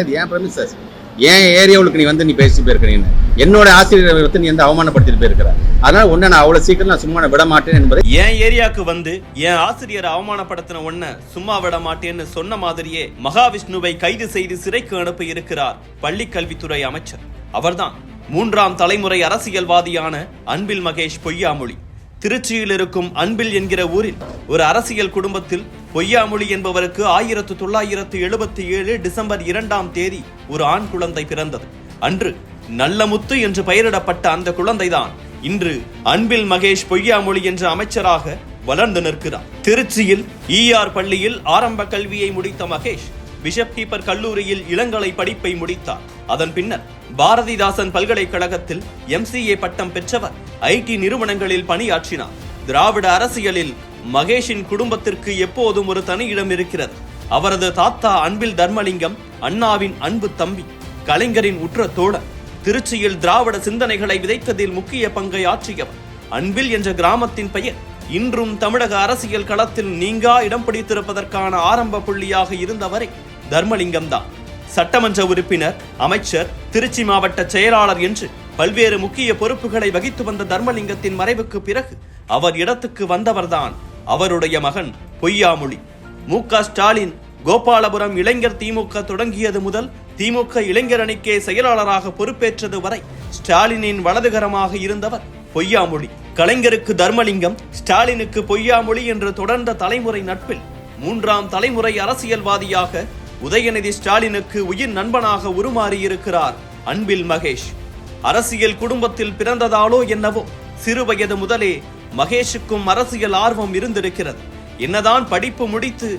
இது ஏன் ப்ரெமிசஸ் ஏன் ஏரியாவுக்கு நீ வந்து நீ பேசி போயிருக்கிறீன்னு என்னோட ஆசிரியரை வந்து நீ வந்து அவமானப்படுத்திட்டு போயிருக்கிற. அதனால உன்ன நான் அவ்வளவு சீக்கிரம் நான் சும்மா விட மாட்டேன் என்பதை என் ஏரியாவுக்கு வந்து என் ஆசிரியரை அவமானப்படுத்தின உன்ன சும்மா விட மாட்டேன்னு சொன்ன மாதிரியே மகாவிஷ்ணுவை கைது செய்து சிறைக்கு அனுப்ப இருக்கிறார் பள்ளி கல்வித்துறை அமைச்சர். அவர்தான் மூன்றாம் தலைமுறை அரசியல்வாதியான அன்பில் மகேஷ் பொய்யாமொழி. திருச்சியில் இருக்கும் அன்பில் என்கிற ஊரில் ஒரு அரசியல் குடும்பத்தில் பொய்யாமொழி என்பவருக்கு ஆயிரத்து தொள்ளாயிரத்து எழுபத்தி ஏழு டிசம்பர் இரண்டாம் தேதி ஒரு ஆண் குழந்தை பிறந்தது. அன்று நல்லமுத்து என்று பெயரிடப்பட்ட அந்த குழந்தைதான் இன்று அன்பில் மகேஷ் பொய்யாமொழி என்ற அமைச்சராக வளர்ந்து நிற்கிறார். திருச்சியில் ஈஆர் பள்ளியில் ஆரம்ப கல்வியை முடித்த மகேஷ் பிஷப் கீப்பர் கல்லூரியில் இளங்கலை படிப்பை முடித்தார். அதன் பின்னர் பாரதிதாசன் பல்கலைக்கழகத்தில் எம்சிஏ பட்டம் பெற்றவர் ஐடி நிறுவனங்களில் பணியாற்றினார். திராவிட அரசியலில் மகேஷின் குடும்பத்திற்கு எப்போதும் ஒரு தனி இடம் இருக்கிறது. அவரது தாத்தா அன்பில் தர்மலிங்கம் அண்ணாவின் அன்பு தம்பி கலைஞரின் உற்ற தோழர் திருச்சியில் திராவிட சிந்தனைகளை விதைத்ததில் முக்கிய பங்கை ஆற்றியவர். அன்பில் என்ற கிராமத்தின் பெயர் இன்றும் தமிழக அரசியல் களத்தில் நீங்கா இடம் பிடித்திருப்பதற்கான ஆரம்ப புள்ளியாக இருந்தவரை. தர்மலிங்கம் தான் சட்டமன்ற உறுப்பினர் அமைச்சர் திருச்சி மாவட்ட செயலாளர் என்று பல்வேறு முக்கிய பொறுப்புகளை வகித்து வந்த தர்மலிங்கத்தின் மறைவுக்கு பிறகு அவர் இடத்துக்கு வந்தவர்தான் அவருடைய மகன் பொய்யாமொழி. மு. ஸ்டாலின் கோபாலபுரம் இளைஞர் திமுக தொடங்கியது முதல் திமுக இளைஞர் அணிக்கே செயலாளராக பொறுப்பேற்றது வரை ஸ்டாலினின் வலதுகரமாக இருந்தவர் பொய்யாமொழி. கலைஞருக்கு தர்மலிங்கம் ஸ்டாலினுக்கு பொய்யாமொழி என்று தொடர்ந்த தலைமுறை நட்பில் மூன்றாம் தலைமுறை அரசியல்வாதியாக உதயநிதி ஸ்டாலினுக்கு உயிர் நண்பனாக உருமாறியிருக்கிறார் அன்பில் மகேஷ். அரசியல் குடும்பத்தில் பிறந்ததாலோ என்னவோ சிறுவயது முதலே மகேஷுக்கும் அரசியல் ஆர்வம் இருந்திருக்கிறது. என்னதான் படிப்பு முடித்து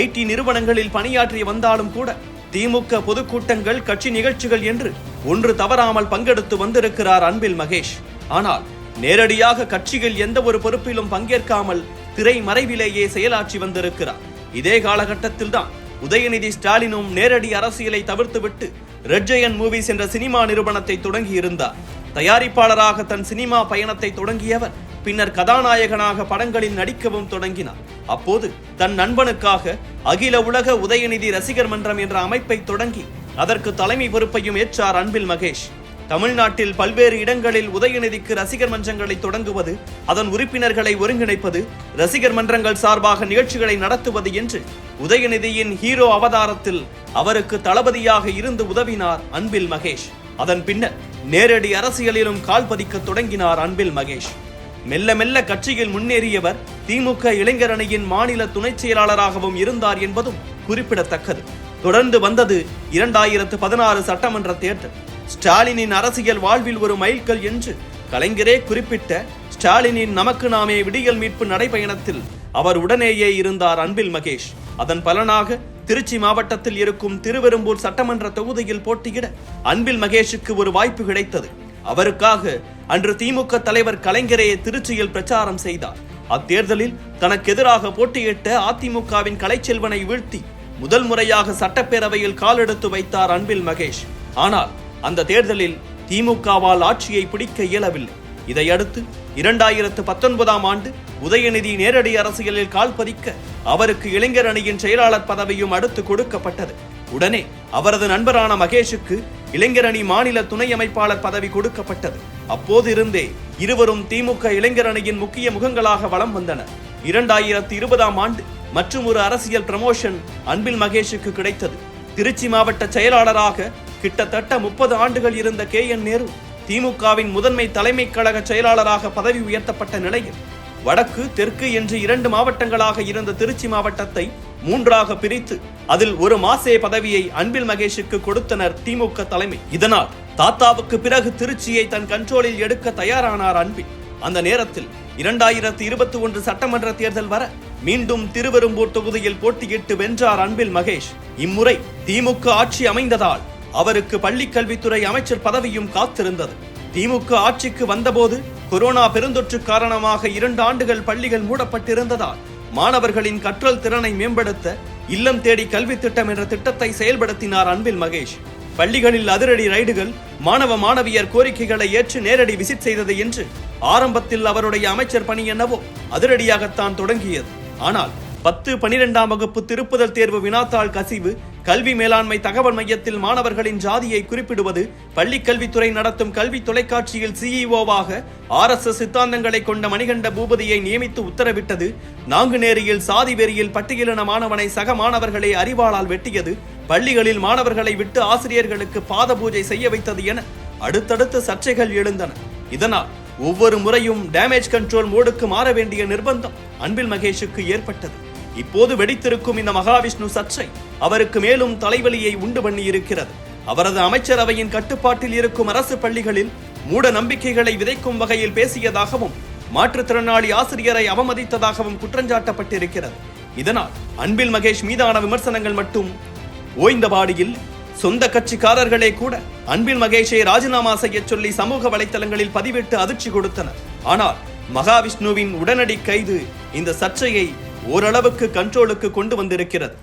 ஐடி நிறுவனங்களில் பணியாற்றி வந்தாலும் கூட திமுக பொதுக்கூட்டங்கள் கட்சி நிகழ்ச்சிகள் என்று ஒன்று தவறாமல் பங்கெடுத்து வந்திருக்கிறார் அன்பில் மகேஷ். ஆனால் நேரடியாக கட்சிகள் எந்த ஒரு பொறுப்பிலும் பங்கேற்காமல் திரை மறைவிலேயே செயலாற்றி வந்திருக்கிறார். இதே காலகட்டத்தில் தான் உதயநிதி ஸ்டாலினும் நேரடி அரசியலை தவிர்த்துவிட்டு ரெட்ஜயன் மூவிஸ் என்ற சினிமா நிறுவனத்தை தொடங்கியிருந்தார். தயாரிப்பாளராக தன் சினிமா பயணத்தை தொடங்கியவர் பின்னர் கதாநாயகனாக படங்களில் நடிக்கவும் தொடங்கினார். அப்போது தன் நண்பனுக்காக அகில உலக உதயநிதி ரசிகர் மன்றம் என்ற அமைப்பை தொடங்கி அதற்கு தலைமை பொறுப்பையும் ஏற்றார் அன்பில் மகேஷ். தமிழ்நாட்டில் பல்வேறு இடங்களில் உதயநிதிக்கு ரசிகர் மன்றங்களை தொடங்குவது அதன் உறுப்பினர்களை ஒருங்கிணைப்பது ரசிகர் மன்றங்கள் சார்பாக நிகழ்ச்சிகளை நடத்துவது என்று உதயநிதியின் ஹீரோ அவதாரத்தில் அவருக்கு தளபதியாக இருந்து உதவினார் அன்பில் மகேஷ். அதன் பின்னர் நேரடி அரசியலிலும் கால் பதிக்க தொடங்கினார் அன்பில் மகேஷ். மெல்ல மெல்ல கட்சியில் முன்னேறியவர் திமுக இளைஞர் அணியின் மாநில துணைச் செயலாளராகவும் இருந்தார் என்பதும் குறிப்பிடத்தக்கது. தொடர்ந்து வந்தது இரண்டாயிரத்து பதினாறு சட்டமன்ற தேர்தல். ஸ்டாலினின் அரசியல் வாழ்வில் ஒரு மைல்கல் என்று கலைஞரே குறிப்பிட்ட ஸ்டாலினின் நமக்கு நாமே விடியல் மீட்பு நடைபயணத்தில் அவர் உடனேயே இருந்தார் அன்பில் மகேஷ். அதன் பலனாக திருச்சி மாவட்டத்தில் இருக்கும் திருவெரும்பூர் சட்டமன்ற தொகுதியில் போட்டியிட அன்பில் மகேஷுக்கு ஒரு வாய்ப்பு கிடைத்தது. அவருக்காக அன்று திமுக தலைவர் கலைஞரே திருச்சியில் பிரச்சாரம் செய்தார். அத்தேர்தலில் தனக்கு எதிராக போட்டியிட்ட அதிமுகவின் கலைச்செல்வனை வீழ்த்தி முதல் முறையாக சட்டப்பேரவையில் காலெடுத்து வைத்தார் அன்பில் மகேஷ். ஆனால் அந்த தேர்தலில் திமுகவால் ஆட்சியை பிடிக்க இயலவில்லை. இதையடுத்து இரண்டாயிரத்து பத்தொன்பதாம் ஆண்டு உதயநிதி நேரடி அரசியலில் கால் பதிக்க அவருக்கு இளைஞர் அணியின் செயலாளர் பதவியும் அடுத்து கொடுக்கப்பட்டது. உடனே அவரது நண்பரான மகேஷுக்கு இளைஞர் அணி மாநில துணை அமைப்பாளர் பதவி கொடுக்கப்பட்டது. அப்போது இருந்தே இருவரும் திமுக இளைஞர் அணியின் முக்கிய முகங்களாக வலம் வந்தனர். இரண்டாயிரத்து இருபதாம் ஆண்டு மற்றும் ஒரு அரசியல் பிரமோஷன் அன்பில் மகேஷுக்கு கிடைத்தது. திருச்சி மாவட்ட செயலாளராக கிட்டத்தட்ட முப்பது ஆண்டுகள் இருந்த கே என் நேரு திமுகவின் முதன்மை தலைமை கழக செயலாளராக பதவி உயர்த்தப்பட்ட நிலையில் வடக்கு தெற்கு என்று இரண்டு மாவட்டங்களாக இருந்த திருச்சி மாவட்டத்தை மூன்றாக பிரித்து அதில் ஒரு மாசே பதவியை அன்பில் மகேஷுக்கு கொடுத்தனர் திமுக தலைமை. இதனால் தாத்தாவுக்கு பிறகு திருச்சியை தன் கண்ட்ரோலில் எடுக்க தயாரானார் அன்பில். அந்த நேரத்தில் இரண்டாயிரத்து இருபத்தி ஒன்று சட்டமன்ற தேர்தல் வர மீண்டும் திருவெரும்பூர் தொகுதியில் போட்டியிட்டு வென்றார் அன்பில் மகேஷ். இம்முறை திமுக ஆட்சி அமைந்ததால் அவருக்கு பள்ளிக்கல்வித்துறை அமைச்சர் பதவியும் காத்திருந்தது. திமுக ஆட்சிக்கு வந்தபோது கொரோனா பெருந்தொற்று காரணமாக இரண்டு ஆண்டுகள் பள்ளிகள் மூடப்பட்டிருந்ததால் மாணவர்களின் கற்றல் திறனை மேம்படுத்த இல்லம் தேடி கல்வி திட்டம் என்ற திட்டத்தை செயல்படுத்தினார் அன்பில் மகேஷ். பள்ளிகளில் அதிரடி ரைடுகள் மாணவ மாணவியர் கோரிக்கைகளை ஏற்று நேரடி விசிட் செய்தது என்று ஆரம்பத்தில் அவருடைய அமைச்சர் பணி என்னவோ அதிரடியாகத்தான் தொடங்கியது. ஆனால் பத்து பனிரெண்டாம் வகுப்பு திருப்புதல் தேர்வு வினாத்தாள் கசிவு கல்வி மேலாண்மை தகவல் மையத்தில் மாணவர்களின் ஜாதியை குறிப்பிடுவது பள்ளி கல்வித்துறை நடத்தும் கல்வி தொலைக்காட்சியில் சிஇஓவாக ஆர் எஸ் எஸ் சித்தாந்தங்களை கொண்ட மணிகண்ட பூபதியை நியமித்து உத்தரவிட்டது. நாங்குநேரியில் சாதி வெறியில் பட்டியலின மாணவனை சக மாணவர்களை அறிவாளால் வெட்டியது. பள்ளிகளில் மாணவர்களை விட்டு ஆசிரியர்களுக்கு பாத பூஜை செய்ய வைத்தது என அடுத்தடுத்து சர்ச்சைகள் எழுந்தன. இதனால் ஒவ்வொரு முறையும் டேமேஜ் கண்ட்ரோல் மோடுக்கு மாற வேண்டிய நிர்பந்தம் அன்பில் மகேஷுக்கு ஏற்பட்டது. இப்போது வெடித்திருக்கும் இந்த மகாவிஷ்ணு சர்ச்சை அவருக்கு மேலும் தலைவலியை உண்டு பண்ணியிருக்கிறது. அவரது அமைச்சரவையின் கட்டுப்பாட்டில் இருக்கும் அரசு பள்ளிகளில் மூட நம்பிக்கைகளை விதைக்கும் வகையில் பேசியதாகவும் மாற்றுத்திறனாளி ஆசிரியரை அவமதித்ததாகவும் குற்றஞ்சாட்டப்பட்டிருக்கிறது இதனால் அன்பில் மகேஷ் மீதான விமர்சனங்கள் மட்டும் ஓய்ந்தபாடியில் சொந்த கட்சிக்காரர்களே கூட அன்பில் மகேஷை ராஜினாமா செய்யச் சொல்லி சமூக வலைத்தளங்களில் பதிவிட்டு அதிர்ச்சி கொடுத்தனர். ஆனால் மகாவிஷ்ணுவின் உடனடி கைது இந்த சர்ச்சையை ஓரளவுக்கு கண்ட்ரோலுக்கு கொண்டு வந்திருக்கிறது.